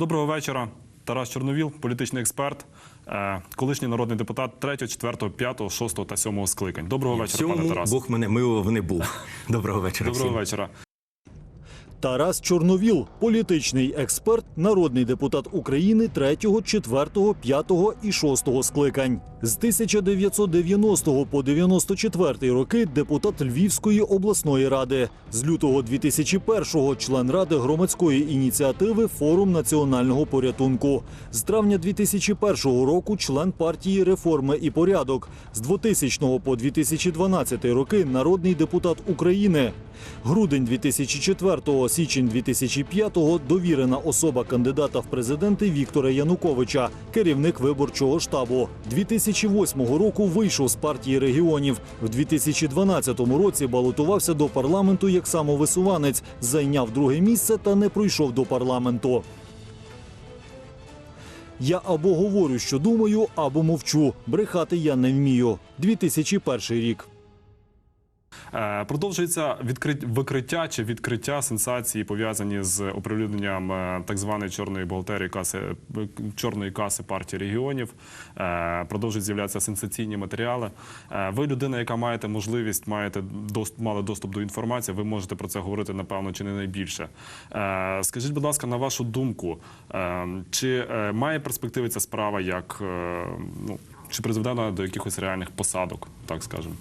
Доброго вечора. Тарас Чорновіл, політичний експерт, е, колишній народний депутат 3, 4, 5, 6 та 7 скликань. Доброго вечора, пане Тарас. Бог мене милував не був. Доброго вечора. Доброго всім. вечора. Тарас Чорновіл, політичний експерт, народний депутат України 3, 4, 5 і 6 скликань. З 1990 по 94 роки депутат Львівської обласної ради. З лютого 2001-го член ради громадської ініціативи Форум національного порятунку. З травня 2001 року член партії Реформи і порядок. З 2000 по 2012 роки народний депутат України. Грудень 2004 січень 2005-го довірена особа кандидата в президенти Віктора Януковича, керівник виборчого штабу. 2008 року вийшов з партії регіонів. В 2012 році балотувався до парламенту як самовисуванець, зайняв друге місце та не пройшов до парламенту. Я або говорю, що думаю, або мовчу. Брехати я не вмію. 2001 рік. Е, Продовжується відкрит... викриття чи відкриття сенсації, пов'язані з оприлюдненням е, так званої чорної бухгалтерії каси е, чорної каси партії регіонів. Продовжують з'являтися сенсаційні матеріали. Ви людина, яка маєте можливість, маєте дост... мали доступ до інформації. Ви можете про це говорити напевно чи не найбільше. Скажіть, будь ласка, на вашу думку, чи має перспективи ця справа, як ну чи призведе вона до якихось реальних посадок, так скажемо?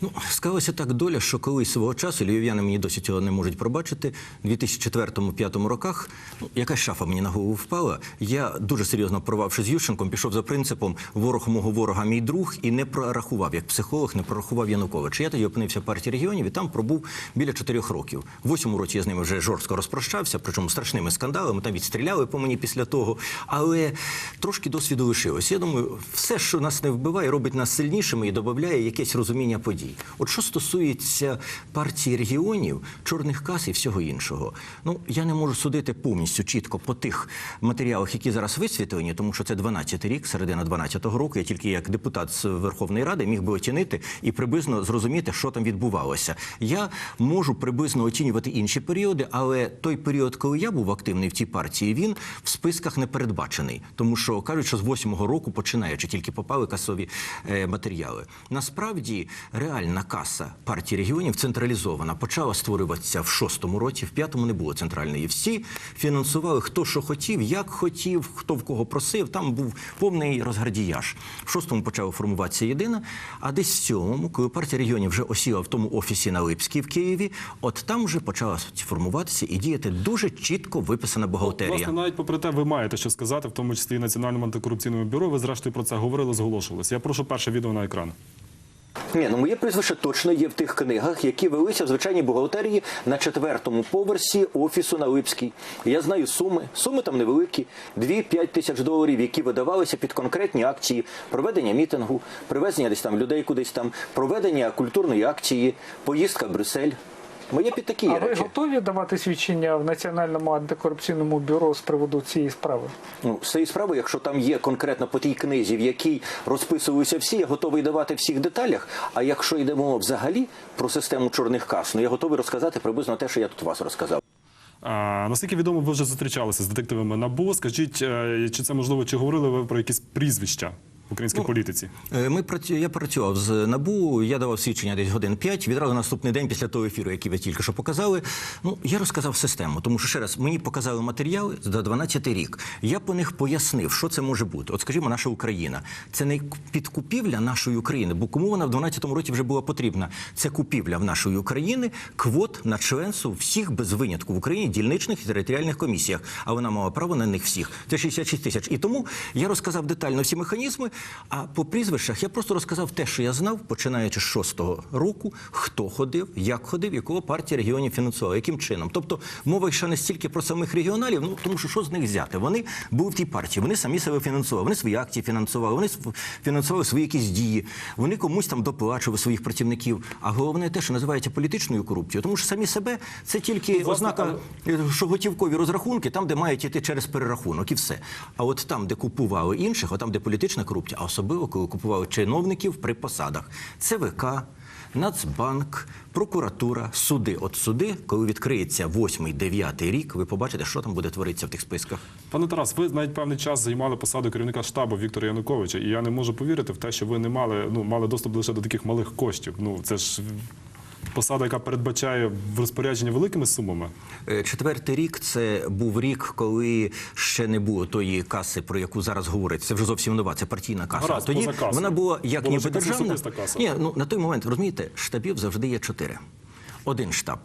Ну, склалася так доля, що колись свого часу, львів'яни мені досі цього не можуть пробачити, у 2004-2005 роках ну, якась шафа мені на голову впала. Я дуже серйозно порвавши з Ющенком, пішов за принципом ворог мого ворога мій друг і не прорахував, як психолог, не прорахував Януковича. Я тоді опинився в партії регіонів і там пробув біля чотирьох років. В восьмому році я з ними вже жорстко розпрощався, причому страшними скандалами. Там відстріляли по мені після того. Але трошки досвіду лишилось. Я думаю, все, що нас не вбиває, робить нас сильнішими і додає якесь розуміння подій. От що стосується партії регіонів, чорних кас і всього іншого, ну я не можу судити повністю чітко по тих матеріалах, які зараз висвітлені, тому що це 12-й рік, середина 12-го року. Я тільки як депутат з Верховної Ради міг би оцінити і приблизно зрозуміти, що там відбувалося. Я можу приблизно оцінювати інші періоди, але той період, коли я був активний в цій партії, він в списках не передбачений, тому що кажуть, що з 8-го року починаючи тільки попали касові е, матеріали. Насправді реальна каса партії регіонів централізована. Почала створюватися в шостому році, в п'ятому не було центральної. Всі фінансували хто що хотів, як хотів, хто в кого просив. Там був повний розгардіяж. В шостому почала формуватися єдина. А десь в сьомому, коли партія регіонів вже осіла в тому офісі на Липській в Києві, от там вже почала формуватися і діяти дуже чітко виписана бухгалтерія. Власне, навіть попри те, ви маєте що сказати, в тому числі і Національному антикорупційному бюро. Ви зрештою про це говорили, зголошувалися. Я прошу перше відео на екран. Ні, ну моє прізвище точно є в тих книгах, які велися в звичайній бухгалтерії на четвертому поверсі офісу на Липській. Я знаю суми. Суми там невеликі, 2-5 тисяч доларів, які видавалися під конкретні акції проведення мітингу, привезення десь там людей кудись там, проведення культурної акції, поїздка в Брюссель. Моє під такі А є ви готові давати свідчення в Національному антикорупційному бюро з приводу цієї справи? Ну, з цієї справи, якщо там є конкретно по тій книзі, в якій розписуються всі, я готовий давати в всіх деталях. А якщо йдемо взагалі про систему чорних кас, ну я готовий розказати приблизно те, що я тут вас розказав. А, наскільки відомо, ви вже зустрічалися з детективами НАБУ. Скажіть, е, чи це можливо, чи говорили ви про якісь прізвища в українській політиці? Е, Ми праці- я працював з набу. Я давав свідчення десь годин 5, Відразу наступний день після того ефіру, який ви тільки що показали. Ну я розказав систему, тому що ще раз мені показали матеріали за 12 рік. Я по них пояснив, що це може бути. От, скажімо, наша Україна. Це не підкупівля нашої України, бо кому вона в 12-му році вже була потрібна. Це купівля в нашої України квот на членство всіх без винятку в Україні дільничних і територіальних комісіях. А вона мала право на них всіх. Це 66 тисяч. І тому я розказав детально всі механізми. А по прізвищах я просто розказав те, що я знав, починаючи з шостого року, хто ходив, як ходив, якого партія регіонів фінансувала, яким чином. Тобто мова йшла не стільки про самих регіоналів, ну тому що що з них взяти? Вони були в тій партії, вони самі себе фінансували, вони свої акції фінансували, вони фінансували свої якісь дії, вони комусь там доплачували своїх працівників. А головне те, що називається політичною корупцією, тому що самі себе це тільки ознака, що готівкові розрахунки, там, де мають іти через перерахунок, і все. А от там, де купували інших, а там, де політична корупція, а особливо коли купували чиновників при посадах, ЦВК. Нацбанк, прокуратура, суди. От суди, коли відкриється восьмий, дев'ятий рік, ви побачите, що там буде творитися в тих списках. Пане Тарас, ви навіть певний час займали посаду керівника штабу Віктора Януковича, і я не можу повірити в те, що ви не мали ну мали доступ лише до таких малих коштів. Ну це ж посада, яка передбачає в розпорядженні великими сумами. Е, Четвертий рік це був рік, коли ще не було тої каси, про яку зараз говорять. Це вже зовсім нова, це партійна каса. Раз, Тоді вона була як Була ніби державна. каса. Ні, ну на той момент розумієте, штабів завжди є чотири. Один штаб.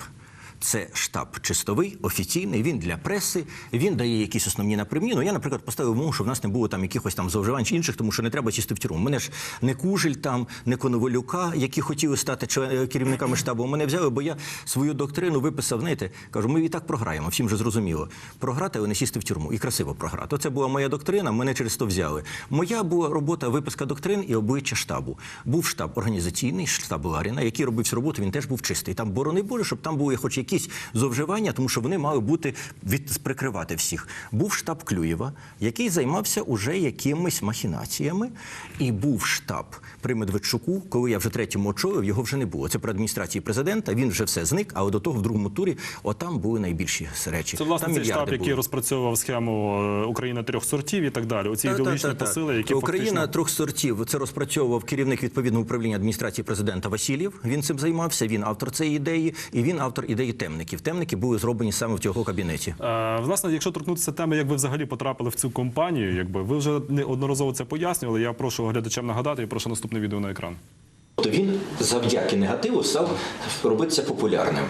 Це штаб чистовий, офіційний. Він для преси. Він дає якісь основні напрямі. Ну я, наприклад, поставив вимогу, щоб в нас не було там якихось там зловживань чи інших, тому що не треба сісти в тюрму. Мене ж не кужель там, не коноволюка, які хотіли стати член- керівниками штабу. Мене взяли, бо я свою доктрину виписав. Знаєте, кажу, ми і так програємо. Всім же зрозуміло. Програти, але не сісти в тюрму і красиво програти. Оце була моя доктрина. Мене через то взяли. Моя була робота виписка доктрин і обличчя штабу. Був штаб організаційний, штаб Ларіна, який робив роботу. Він теж був чистий. Там борони Боже, щоб там були хоч якісь зловживання, тому що вони мали бути від прикривати всіх. Був штаб Клюєва, який займався уже якимись махінаціями, і був штаб при Медведчуку, коли я вже третьому очолив, його вже не було. Це при адміністрації президента. Він вже все зник. Але до того в другому турі, отам були найбільші речі. Це власне там цей штаб, мільярди який розпрацьовував схему е, Україна трьох сортів і так далі. Оці Та, та, ідеологічні та, та. посили, які Україна фактично... трьох сортів. Це розпрацьовував керівник відповідного управління адміністрації президента Васильєв. Він цим займався. Він автор цієї ідеї, і він автор ідеї темників. Темники були зроблені саме в цього кабінеті. Е, Власне, якщо торкнутися теми, як ви взагалі потрапили в цю компанію, якби ви вже неодноразово це пояснювали. Я прошу глядачам нагадати і прошу наступне відео на екран. Тобто він завдяки негативу став робитися популярним.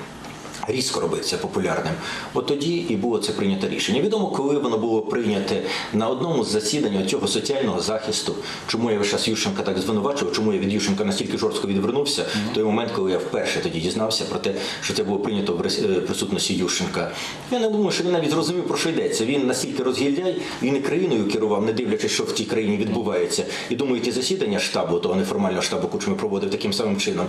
Різко робиться популярним. От тоді і було це прийнято рішення. Відомо, коли воно було прийняте на одному з засідань цього соціального захисту. Чому я час Ющенка так звинувачував, чому я від Ющенка настільки жорстко відвернувся, в той момент, коли я вперше тоді дізнався про те, що це було прийнято в е, присутності Ющенка. Я не думаю, що він навіть зрозумів, про що йдеться. Він настільки розгільдяй, він і країною керував, не дивлячись, що в тій країні відбувається. І думаю, ті засідання штабу, того неформального штабу, Кучми проводив таким самим чином.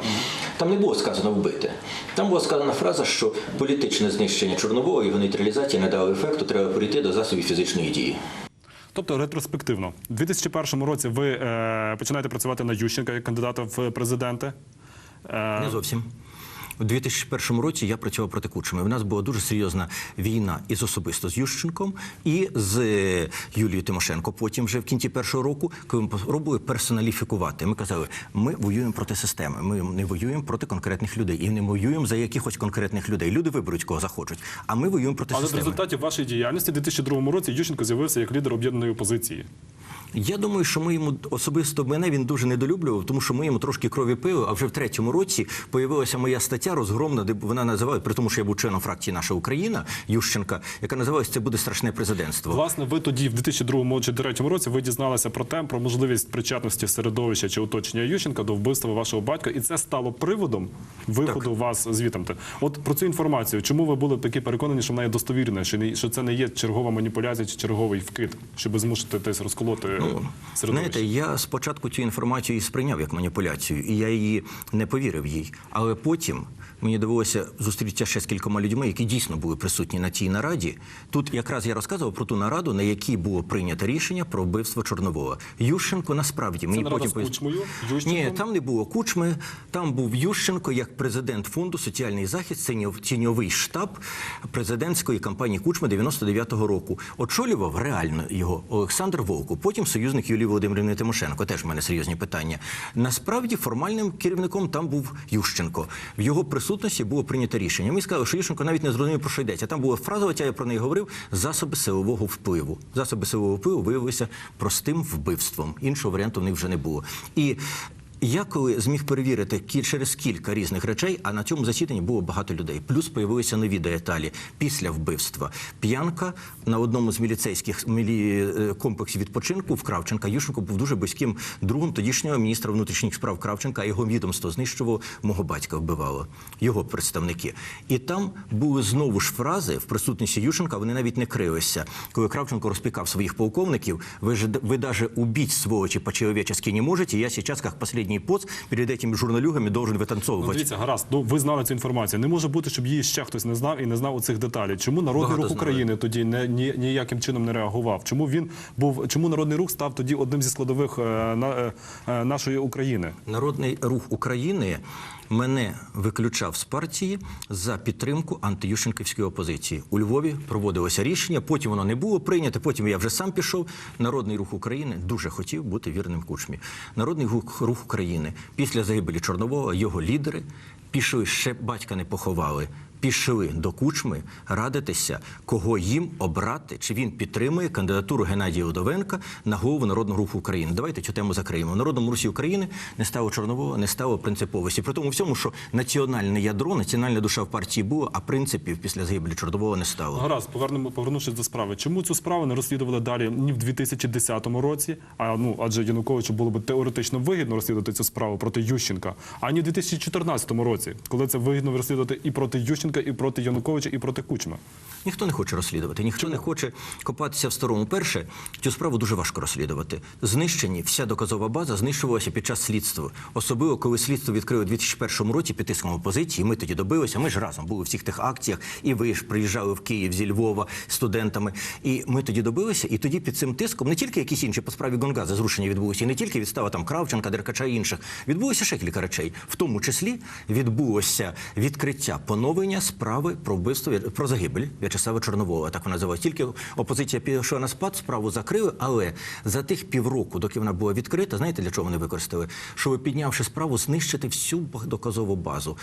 Там не було сказано вбити. Там була сказана фраза, що політичне знищення Чорнового і його нейтралізація не дало ефекту, треба прийти до засобів фізичної дії. Тобто ретроспективно, у 2001 році ви е, починаєте працювати на Ющенка як кандидата в президенти. Е, Не зовсім. У 2001 році я працював проти Кучми. У нас була дуже серйозна війна із особисто з Ющенком і з е, Юлією Тимошенко. Потім, вже в кінці першого року, коли ми пробували персоналіфікувати, ми казали, ми воюємо проти системи, ми не воюємо проти конкретних людей і не воюємо за якихось конкретних людей. Люди виберуть кого захочуть. А ми воюємо проти Але в результаті вашої діяльності у 2002 році Ющенко з'явився як лідер об'єднаної опозиції. Я думаю, що ми йому особисто мене він дуже недолюблював, тому що ми йому трошки крові пили. А вже в третьому році появилася моя стаття розгромна, де вона називає, при тому, що я був членом фракції Наша Україна Ющенка, яка називалася Це буде страшне президентство. Власне, ви тоді, в 2002 чи 2003 році, ви дізналися про те, про можливість причетності середовища чи оточення Ющенка до вбивства вашого батька, і це стало приводом виходу вас звітом. От про цю інформацію, чому ви були такі переконані, що вона є достовірна, що не що це не є чергова маніпуляція чи черговий вкид, щоб змусити десь розколоти середовище? Знаєте, я спочатку цю інформацію і сприйняв як маніпуляцію, і я її не повірив їй. Але потім мені довелося зустрітися ще з кількома людьми, які дійсно були присутні на цій нараді. Тут якраз я розказував про ту нараду, на якій було прийнято рішення про вбивство Чорнового. Ющенко насправді мені нарада потім з Кучмою? Ні, там не було кучми. Там був Ющенко як президент фонду соціальний захист, тіньов- тіньовий штаб президентської кампанії Кучми 99-го року. Очолював реально його Олександр Вовку, потім союзник Юлії Володимирівни Тимошенко. Теж в мене серйозні питання. Насправді формальним керівником там був Ющенко. В його присутності було прийнято рішення. Ми сказали, що Ющенко навіть не зрозумів, про що йдеться. Там була фраза, хоча я про неї говорив: засоби силового впливу. Засоби силового впливу виявилися простим вбивством. Іншого варіанту в них вже не було. І я коли зміг перевірити через кілька різних речей, а на цьому засіданні було багато людей. Плюс появилися нові деталі після вбивства. П'янка на одному з міліцейських мілі... е, комплексів відпочинку в Кравченка. Ющенко був дуже близьким другом тодішнього міністра внутрішніх справ Кравченка. Його відомство знищувало мого батька, вбивало його представники. І там були знову ж фрази в присутності Ющенка. Вони навіть не крилися. Коли Кравченко розпікав своїх полковників, ви ж ви даже убить сволочи по-человечески не можете. Я сейчас, как последний поц, перед этими журналюгами должен Ну, дивіться, гаразд. Ну ви знали цю інформацію. Не може бути, щоб її ще хтось не знав і не знав у цих деталей. Чому народний Багато рух знали. України тоді не ні, ніяким чином не реагував? Чому він був? Чому народний рух став тоді одним зі складових е, на, е, е, нашої України? Народний рух України мене виключав з партії за підтримку антиющенківської опозиції. У Львові проводилося рішення, потім воно не було прийнято. Потім я вже сам пішов. Народний рух України дуже хотів бути вірним кучмі. Народний рух України після загибелі Чорнового його лідери пішли ще батька не поховали. Пішли до кучми радитися, кого їм обрати, чи він підтримує кандидатуру Геннадія Удовенка на голову Народного руху України. Давайте цю тему закриємо. Народному русі України не стало Чорнового, не стало принциповості. При тому всьому, що національне ядро, національна душа в партії було, а принципів після загибелі Чорнового не стало. Гаразд, повернемо, повернувшись до справи. Чому цю справу не розслідували далі ні в 2010 році? А ну адже Януковичу було б теоретично вигідно розслідувати цю справу проти Ющенка, ані в 2014 році, коли це вигідно розслідувати і проти Ющенка, і проти Януковича, і проти Кучма. Ніхто не хоче розслідувати, ніхто не хоче копатися в старому. Перше, цю справу дуже важко розслідувати. Знищені вся доказова база знищувалася під час слідства. Особливо, коли слідство відкрили у 2001 році під тиском опозиції. Ми тоді добилися. Ми ж разом були в всіх тих акціях, і ви ж приїжджали в Київ зі Львова студентами. І ми тоді добилися, і тоді під цим тиском не тільки якісь інші по справі Гонгаза зрушення відбулося, і не тільки відстава там Кравченка, Деркача і інших. Відбулося ще кілька речей. В тому числі відбулося відкриття поновлення справи про вбивство про загибель В'ячеслава Чорнового. Так вона називалась. Тільки опозиція пішла на спад, справу закрили. Але за тих півроку, доки вона була відкрита, знаєте для чого вони використали? Щоб піднявши справу, знищити всю доказову базу,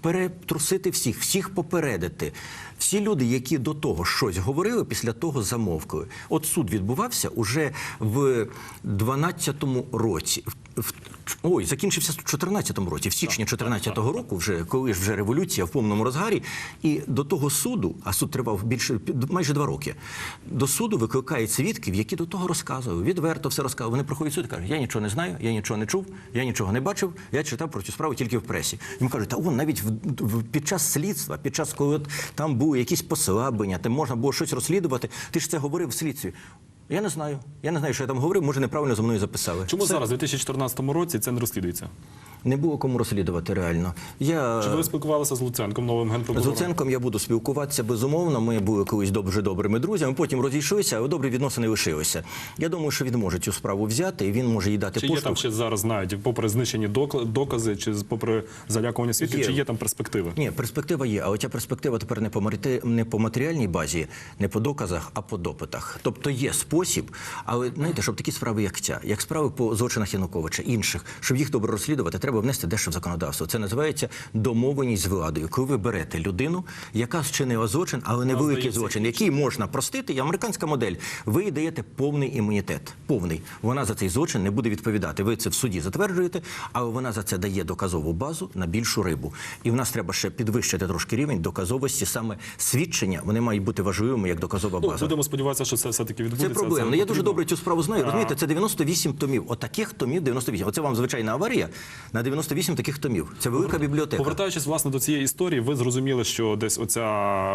перетрусити всіх, всіх попередити. Всі люди, які до того щось говорили, після того замовкли. От суд відбувався уже в 12-му році. Ой, закінчився в 14-му році, в січні 14-го року, вже коли ж вже революція в повному розгарі, і до того суду, а суд тривав більше майже два роки. До суду викликають свідків, які до того розказували, відверто все розказували. Вони проходять суд і кажуть, я нічого не знаю, я нічого не чув, я нічого не бачив, я читав про цю справу тільки в пресі. Їм кажуть, та он навіть в, в- під час слідства, під час коли от там були якісь послаблення, там можна було щось розслідувати. Ти ж це говорив в слідстві. Я не знаю. Я не знаю, що я там говорив. Може, неправильно за мною записали. Чому Все. зараз, у 2014 році, це не розслідується? Не було кому розслідувати реально. Я Чи ви спілкувалися з Луценком, новим з? Луценком я буду спілкуватися безумовно. Ми були колись дуже добрими друзями. Потім розійшлися, але добрі відносини лишилися. Я думаю, що він може цю справу взяти і він може їй дати Чи є там ще зараз знають, попри знищені док- докази, чи попри залякування свідків, чи є там перспективи? Ні, перспектива є, але ця перспектива тепер не по марите- не по матеріальній базі, не по доказах, а по допитах. Тобто є спосіб, але знаєте, щоб такі справи, як ця, як справи по злочинах Януковича, інших, щоб їх добре розслідувати, треба внести дещо в законодавство. Це називається домовленість з владою. Коли ви берете людину, яка зчинила злочин, але не великий злочин, який можна простити, і американська модель. Ви їй даєте повний імунітет. Повний. Вона за цей злочин не буде відповідати. Ви це в суді затверджуєте, але вона за це дає доказову базу на більшу рибу. І в нас треба ще підвищити трошки рівень доказовості. Саме свідчення вони мають бути важливими як доказова Ну, база. будемо сподіватися, що це все-таки відбудеться. Це проблемно. Я дуже добре цю справу знаю. Розумієте, це 98 томів. Отаких томів 98. Оце вам звичайна аварія на 98 таких томів. Це велика бібліотека. Повертаючись власне до цієї історії, ви зрозуміли, що десь оця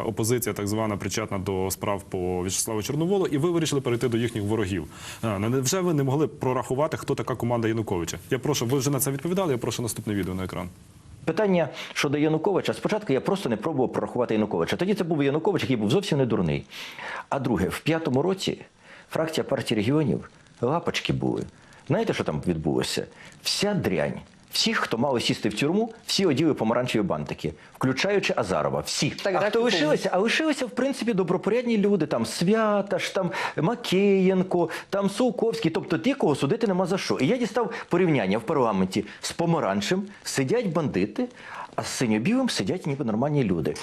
опозиція, так звана, причетна до справ по В'ячеславу Чорноволу, і ви вирішили перейти до їхніх ворогів. Невже ви не могли прорахувати, хто така команда Януковича? Я прошу, ви вже на це відповідали. Я прошу наступне відео на екран. Питання щодо Януковича. Спочатку я просто не пробував прорахувати Януковича. Тоді це був Янукович, який був зовсім не дурний. А друге, в п'ятому році фракція партії регіонів лапочки були. Знаєте, що там відбулося? Вся дрянь. Всіх, хто мали сісти в тюрму, всі оділи помаранчеві бантики, включаючи Азарова. Всі. Так, а так, хто так, лишилися? А лишилися, в принципі, добропорядні люди. Там Святаш, там Макеєнко, там Солковський, Тобто ті, кого судити нема за що. І я дістав порівняння в парламенті з помаранчем сидять бандити, а з синьо-білим сидять ніби нормальні люди.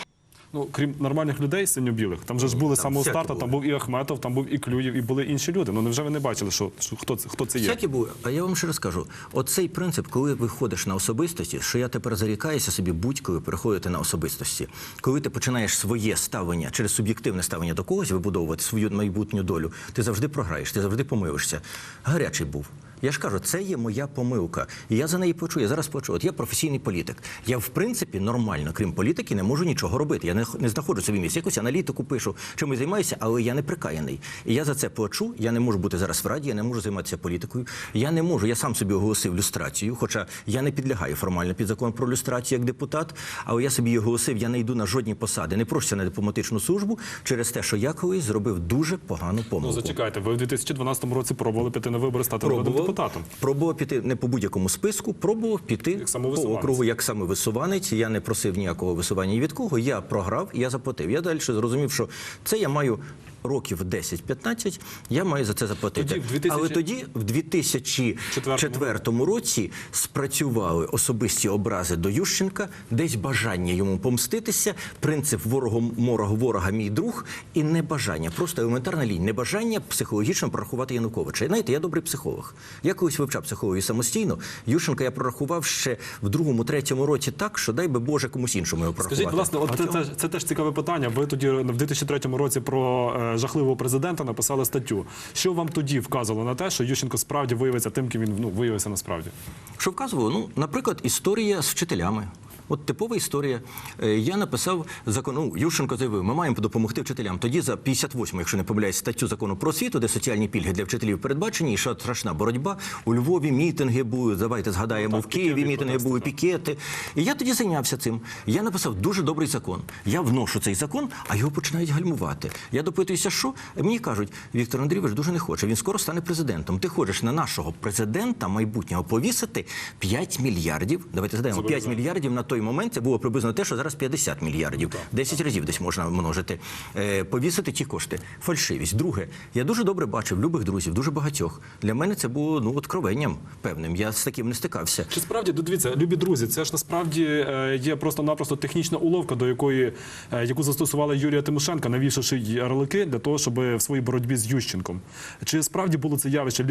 Ну, крім нормальних людей синьо-білих, там же ж були самого старту, там був і Ахметов, там був і Клюєв, і були інші люди. Ну невже ви не бачили, що, що хто це хто це є? Всякі були. А я вам ще раз кажу: оцей принцип, коли виходиш на особистості, що я тепер зарікаюся собі будь-коли переходити на особистості. Коли ти починаєш своє ставлення через суб'єктивне ставлення до когось вибудовувати свою майбутню долю, ти завжди програєш, ти завжди помилишся. Гарячий був. Я ж кажу, це є моя помилка. І я за неї плачу. Я зараз плачу. От я професійний політик. Я, в принципі, нормально, крім політики, не можу нічого робити. Я не, не знаходжу собі місць. Якусь аналітику пишу, чимось займаюся, але я не прикаяний. І я за це плачу. Я не можу бути зараз в раді, я не можу займатися політикою. Я не можу. Я сам собі оголосив люстрацію, хоча я не підлягаю формально під закон про люстрацію як депутат, але я собі оголосив, я не йду на жодні посади, не прошся на дипломатичну службу через те, що я колись зробив дуже погану Ну зачекайте, ви в 2012 році пробували піти на вибори, стати Пробував, депутатом. Пробував піти не по будь-якому списку, пробував піти Як по округу як самовисуванець. Я не просив ніякого висування ні від кого. Я програв, я заплатив. Я далі зрозумів, що це я маю. Років 10-15 я маю за це заплатити. Тоді, 2000 Але тоді, в 2004 році, спрацювали особисті образи до Ющенка, десь бажання йому помститися, принцип ворогом морого ворога мій друг, і небажання, просто елементарна лінь, небажання психологічно прорахувати Януковича. І знаєте, я добрий психолог. Я колись вивчав психологію самостійно. Ющенка я прорахував ще в другому, третьому році так, що дай би Боже комусь іншому його прорахувати. Скажіть, власне, от це, це, це теж цікаве питання. Ви тоді в 2003 році про е, жахливого президента написали статтю. Що вам тоді вказувало на те, що Ющенко справді виявиться тим, ким він ну, виявився насправді? Що вказувало? Ну, наприклад, історія з вчителями. От типова історія. Е, Я написав закон. Ну, Ющенко заявив, ми маємо допомогти вчителям. Тоді за 58, якщо не помиляюсь, статтю закону про освіту, де соціальні пільги для вчителів передбачені, і що страшна боротьба. У Львові мітинги були. Давайте згадаємо Ну, так, в Києві мітинги були, пікети. І я тоді зайнявся цим. Я написав дуже добрий закон. Я вношу цей закон, а його починають гальмувати. Я допитуюся, що мені кажуть, Віктор Андрійович дуже не хоче. Він скоро стане президентом. Ти хочеш на нашого президента майбутнього повісити 5 мільярдів. Давайте згадаємо, 5 мільярдів на той момент це було приблизно те, що зараз 50 мільярдів. 10 разів десь можна множити. Е, повісити ті кошти. Фальшивість. Друге, я дуже добре бачив любих друзів, дуже багатьох. Для мене це було ну откровенням певним. Я з таким не стикався. Чи справді ну, дивіться, любі друзі, це ж насправді е, є просто-напросто технічна уловка, до якої е, яку застосувала Юлія Тимошенка, навішавши ярлики для того, щоб в своїй боротьбі з Ющенком. Чи справді було це явище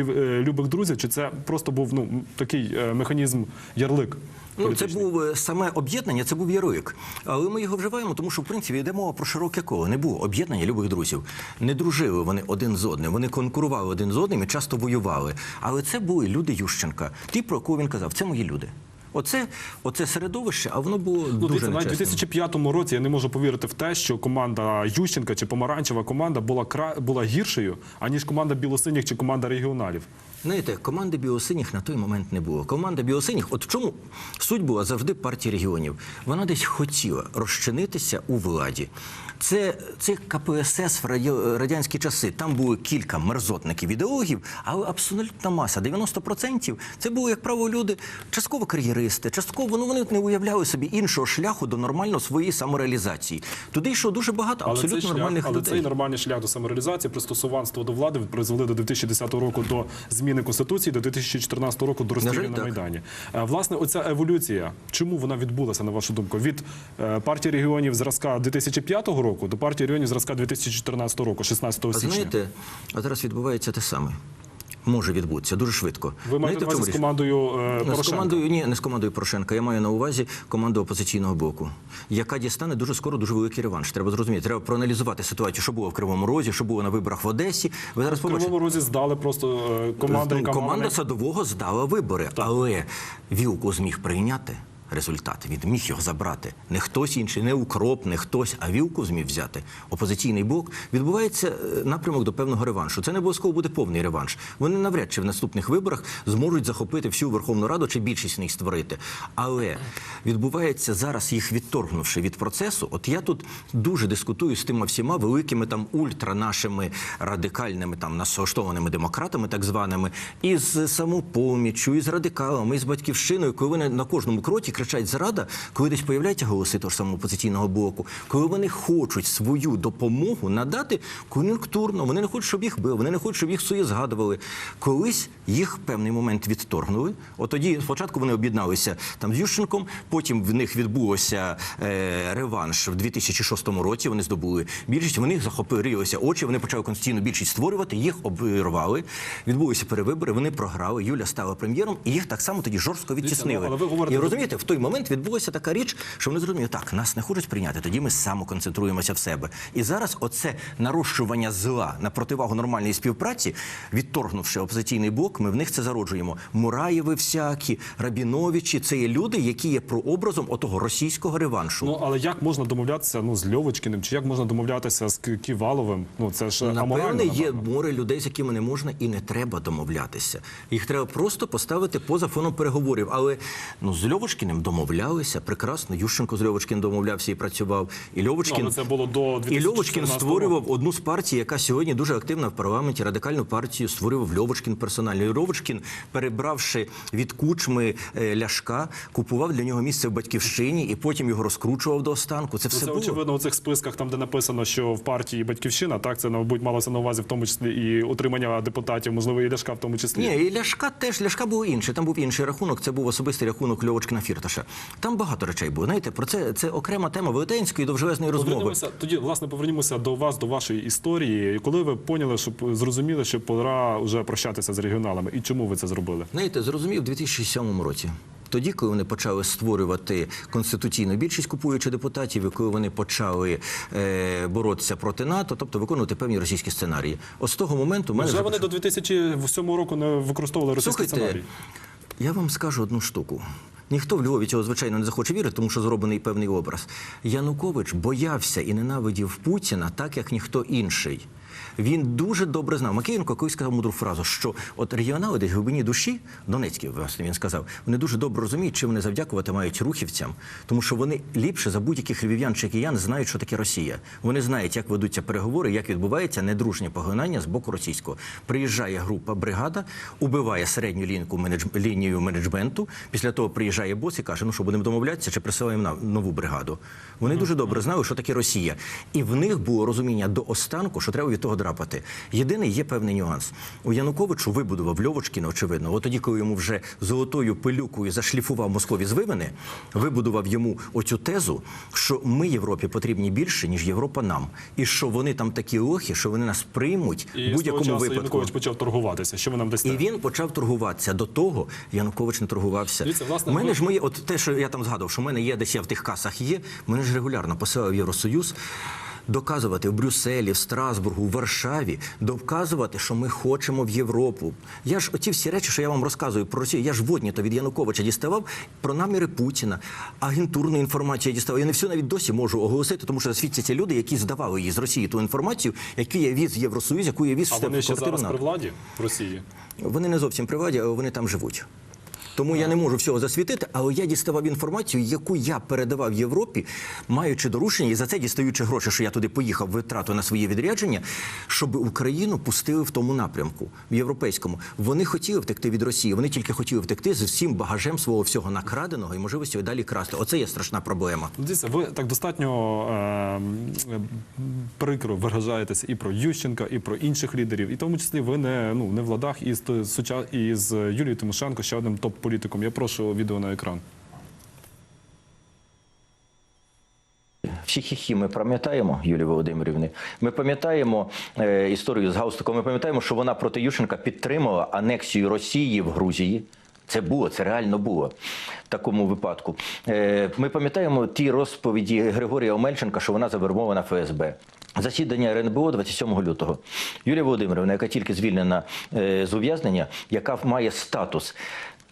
любих друзів, чи це просто був ну такий механізм ярлик? Ну, це був саме об'єднання, це був ярлик. Але ми його вживаємо, тому що в принципі йде мова про широке коло. Не було об'єднання любих друзів. Не дружили вони один з одним. Вони конкурували один з одним і часто воювали. Але це були люди Ющенка. Ті, про кого він казав, це мої люди. Оце, оце середовище, а воно було Ну, дуже навіть у нечесним. 2005 році я не можу повірити в те, що команда Ющенка чи помаранчева команда була кра... була гіршою, аніж команда білосиніх чи команда регіоналів. Знаєте, команди біосиніх на той момент не було. Команда біосиніх, от чому суть була завжди партії регіонів. Вона десь хотіла розчинитися у владі. Це, це КПСС в радянські часи. Там було кілька мерзотників ідеологів, але абсолютна маса, 90% це були, як правило, люди частково кар'єристи, частково ну, вони не уявляли собі іншого шляху до нормально своєї самореалізації. Туди йшло дуже багато Але абсолютно шлях, нормальних але людей. цей нормальний шлях до самореалізації, пристосуванство до влади призвели до 2010 року до зміни конституції, до 2014 року до розстрілів жаль, на. Майдані. Е, Власне, оця еволюція, чому вона відбулася на вашу думку? Від е, партії регіонів зразка 2005 року до партії регіонів зразка 2014 року, 16 А знаєте, а зараз відбувається те саме. Може відбутися дуже швидко. Ви маєте на увазі з командою е, Не з командою, ні, не з командою Порошенка. Я маю на увазі команду опозиційного блоку, яка дістане дуже скоро дуже великий реванш. Треба зрозуміти, треба проаналізувати ситуацію, що було в Кривому Розі, що було на виборах в Одесі. Ви зараз В. Кривому Розі здали просто е, команда, яка команда садового здала вибори, але Вілку зміг прийняти. Результат він міг його забрати. Не хтось інший, не укроп, не хтось, а вілку зміг взяти. Опозиційний блок відбувається е, напрямок до певного реваншу. Це не обов'язково буде повний реванш. Вони навряд чи в наступних виборах зможуть захопити всю Верховну Раду чи більшість них створити. Але відбувається зараз їх відторгнувши від процесу. От я тут дуже дискутую з тими всіма великими там ультра нашими радикальними там насоштованими демократами, так званими, і з самопоміччю, і з радикалами, і з батьківщиною, коли вони на кожному кроці кричать зрада, коли десь появляються голоси того ж самого опозиційного блоку, коли вони хочуть свою допомогу надати кон'юнктурно, вони не хочуть, щоб їх били, вони не хочуть, щоб їх своє згадували. Колись їх в певний момент відторгнули. От тоді спочатку вони об'єдналися там з Ющенком, потім в них відбулося е, реванш в 2006 році. Вони здобули більшість. Вони захопилися очі. Вони почали конституційну більшість створювати. Їх обірвали. Відбулися перевибори. Вони програли. Юля стала прем'єром, і їх так само тоді жорстко відтіснили. ну, але ви говорите і розумієте, в той момент відбулася така річ, що вони зрозуміли, так нас не хочуть прийняти. Тоді ми самоконцентруємося в себе. І зараз оце нарощування зла на противагу нормальній співпраці, відторгнувши опозиційний блок, ми в них це зароджуємо. Мураєви всякі, Рабіновичі це є люди, які є прообразом отого російського реваншу. Ну але як можна домовлятися ну з Льовочкіним, чи як можна домовлятися з Ківаловим? Ну це ж аморально. Напевне, є море людей, з якими не можна і не треба домовлятися. Їх треба просто поставити поза фоном переговорів. Але ну з Льовушкіним Льовочкіним домовлялися прекрасно. Ющенко з Льовочкіним домовлявся і працював. І Льовочкін Ну, це було до і 2014 Льовочкін року. створював одну з партій, яка сьогодні дуже активна в парламенті. Радикальну партію створював Льовочкін персонально. І Льовочкін, перебравши від кучми е, ляшка, купував для нього місце в батьківщині і потім його розкручував до останку. Це Ну, все Це було. очевидно у цих списках, там де написано, що в партії Батьківщина, так це мабуть малося на увазі, в тому числі і утримання депутатів, можливо, і Ляшка в тому числі. Ні, і Ляшка теж Ляшка був інший. Там був інший рахунок. Це був особистий рахунок Льовочкина Фірташа. Там багато речей було. Знаєте, про це це окрема тема велетенської довжелезної розмови. Тоді, власне, повернімося до вас, до вашої історії. Коли ви поняли, що зрозуміли, що пора вже прощатися з регіоналами, і чому ви це зробили? Знаєте, зрозумів у 2007 році. Тоді, коли вони почали створювати конституційну більшість, купуючи депутатів, і коли вони почали е, боротися проти НАТО, тобто виконувати певні російські сценарії. От з того моменту мене Вже вони до 2007 року не використовували російський Слухайте, сценарій. я вам скажу одну штуку. Ніхто в Львові цього звичайно не захоче вірити, тому що зроблений певний образ. Янукович боявся і ненавидів Путіна так, як ніхто інший. Він дуже добре знав. Макієнко колись сказав мудру фразу, що от регіонали десь в глибині душі, Донецькі, власне, він сказав, вони дуже добре розуміють, чим вони завдякувати мають рухівцям, тому що вони ліпше за будь-яких львів'ян чи киян знають, що таке Росія. Вони знають, як ведуться переговори, як відбувається недружнє поглинання з боку російського. Приїжджає група, бригада, убиває середню лінку менедж... лінію менеджменту. Після того приїжджає бос і каже: ну що будемо домовлятися, чи присилаємо на нову бригаду. Вони дуже добре знали, що таке Росія, і в них було розуміння до останку, що треба від того драпати. Єдиний є певний нюанс. У Януковичу вибудував Льовочкіна, очевидно. От тоді, коли йому вже золотою пилюкою зашліфував Москові з вивини, вибудував йому оцю тезу, що ми Європі потрібні більше, ніж Європа нам, і що вони там такі лохи, що вони нас приймуть в будь-якому випадку. Янукович почав торгуватися. Що ви нам дасте? І він почав торгуватися. До того Янукович не торгувався. Дивіться, власне, У мене ж моє, от те, що я там згадував, що в мене є десь я в тих касах є. Мене ж регулярно посилав Євросоюз. Доказувати в Брюсселі, в Страсбургу, в Варшаві, доказувати, що ми хочемо в Європу. Я ж оті всі речі, що я вам розказую про Росію, я ж водні то від Януковича діставав про наміри Путіна, агентурну інформацію я діставав. Я не всю навіть досі можу оголосити, тому що свідчаться люди, які здавали її з Росії ту інформацію, яку я віз в Євросоюз, яку я віз в себе вони ще зараз НАТО. при владі в Росії. Вони не зовсім при владі, але вони там живуть. Тому я не можу всього засвітити, але я діставав інформацію, яку я передавав Європі, маючи доручення і за це дістаючи гроші, що я туди поїхав витрату на своє відрядження, щоб Україну пустили в тому напрямку, в європейському. Вони хотіли втекти від Росії, вони тільки хотіли втекти з всім багажем свого всього накраденого і можливістю далі красти. Оце є страшна проблема. Дивіться, ви так достатньо е, м, прикро виражаєтеся і про Ющенка, і про інших лідерів, і в тому числі ви не, ну, не в ладах із, суча- із Юлією Тимошенко, ще одним топ-політиком. Я прошу відео на екран. Всі хіхі ми пам'ятаємо Юлії Володимирівни. Ми пам'ятаємо е, історію з Гаустиком. Ми пам'ятаємо, що вона проти Ющенка підтримала анексію Росії в Грузії. Це було, це реально було в такому випадку. Е, ми пам'ятаємо ті розповіді Григорія Омельченка, що вона завербована ФСБ. Засідання РНБО 27 лютого. Юлія Володимирівна, яка тільки звільнена е, з ув'язнення, яка має статус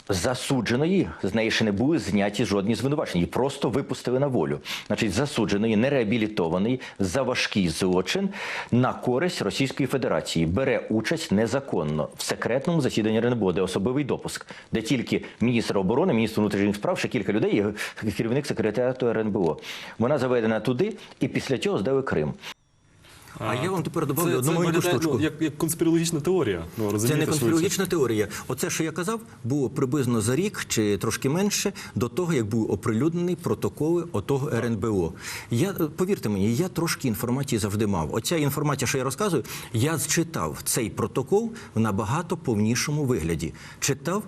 засудженої, з неї ще не були зняті жодні звинувачення. Її просто випустили на волю. Значить, засудженої, нереабілітований за важкий злочин на користь Російської Федерації бере участь незаконно в секретному засіданні РНБО, де особливий допуск, де тільки міністр оборони, міністр внутрішніх справ, ще кілька людей, і керівник секретаріату РНБО. Вона заведена туди, і після цього здали Крим. А я вам тепер добавлю Це, одну це маленьку штучку. ну, як, як конспірологічна теорія. Ну, Це не конспірологічна теорія. Оце, що я казав, було приблизно за рік чи трошки менше до того, як був оприлюднений протоколи отого РНБО. Я е, повірте мені, я трошки інформації завжди мав. Оця інформація, що я розказую, я читав цей протокол в набагато повнішому вигляді. Читав.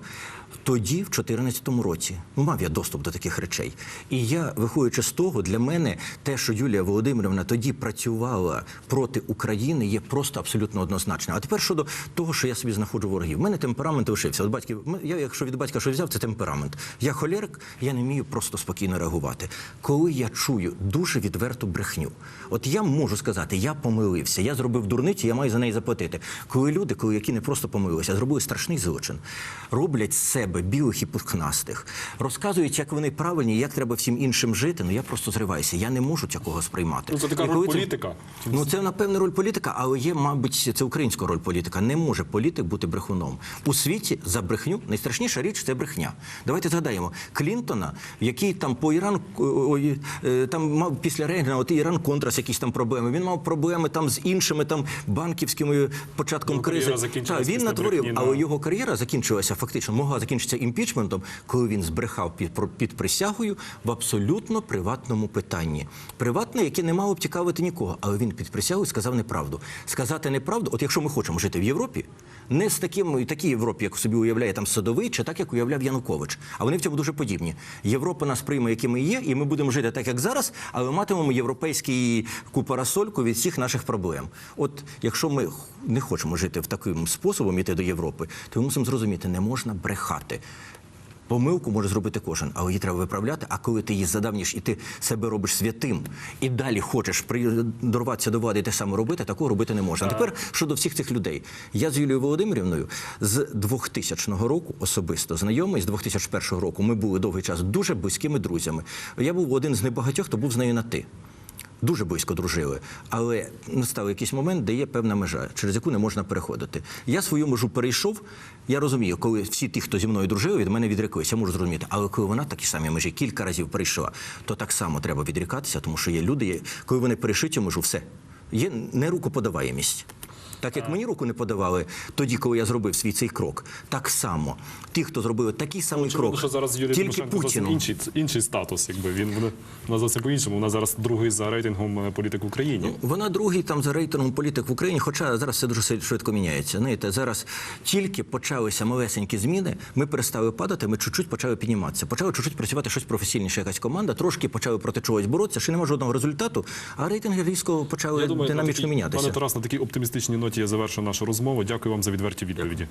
Тоді, в 2014 році, ну, мав я доступ до таких речей. І я, виходячи з того, для мене те, що Юлія Володимирівна тоді працювала проти України, є просто абсолютно однозначно. А тепер щодо того, що я собі знаходжу ворогів. У мене темперамент лишився. От батьків, я, якщо від батька щось взяв, це темперамент. Я холерик, я не вмію просто спокійно реагувати. Коли я чую дуже відверту брехню, от я можу сказати, я помилився, я зробив дурницю, я маю за неї заплатити. Коли люди, коли які не просто помилилися, а зробили страшний злочин, роблять себе білих і пухнастих, розказують, як вони правильні, як треба всім іншим жити. Ну я просто зриваюся. Я не можу такого сприймати. Ну, це така роль коли політика. Ну це напевне роль політика, але є, мабуть, це українська роль політика. Не може політик бути брехуном. У світі за брехню найстрашніша річ це брехня. Давайте згадаємо Клінтона, який там по Іран ой, е, там мав після Рейгана, от Іран Контрас, якісь там проблеми. Він мав проблеми там з іншими там банківськими початком Його кризи. Так, він натворив, але його кар'єра закінчилася фактично, могла закінчитися імпічментом, коли він збрехав під, під присягою в абсолютно приватному питанні. Приватне, яке не мало б цікавити нікого, але він під присягою сказав неправду. Сказати неправду, от якщо ми хочемо жити в Європі, не з таким такій Європі, як собі уявляє там Садовий, чи так, як уявляв Янукович. А вони в цьому дуже подібні. Європа нас прийме, які ми є, і ми будемо жити так, як зараз, але матимемо європейський купарасольку від всіх наших проблем. От якщо ми не хочемо жити в таким способом, іти до Європи, то ми мусимо зрозуміти, не можна брехати. Помилку може зробити кожен, але її треба виправляти. А коли ти її задавніш і ти себе робиш святим, і далі хочеш при- дорватися до влади і те саме робити, такого робити не можна. Тепер щодо всіх цих людей, я з Юлією Володимирівною з 2000 року особисто знайомий з 2001 року. Ми були довгий час дуже близькими друзями. Я був один з небагатьох, хто був з нею на ти. Дуже близько дружили, але настав якийсь момент, де є певна межа, через яку не можна переходити. Я свою межу перейшов. Я розумію, коли всі ті, хто зі мною дружили, від мене відреклися, можу зрозуміти. Але коли вона такі самі межі кілька разів перейшла, то так само треба відрікатися, тому що є люди, коли вони перейшли цю межу, все є не рукоподаваємість. Так як мені руку не подавали тоді, коли я зробив свій цей крок, так само ті, хто зробили такий самий Очевидно, крок, що зараз Юрій тільки Путіну. інший, інший статус, якби він вона, зовсім по-іншому. Вона зараз другий за рейтингом е, політик в Україні. Вона другий там за рейтингом політик в Україні, хоча зараз все дуже швидко міняється. Знаєте, зараз тільки почалися малесенькі зміни. Ми перестали падати, ми чуть-чуть почали підніматися. Почали чуть-чуть працювати щось професійніше, якась команда, трошки почали проти чогось боротися. Ще нема жодного результату, а рейтинги різко почали думаю, на динамічно такій- мінятися. Пане Тарас, на такій оптимістичній ноті я завершу нашу розмову. Дякую вам за відверті відповіді.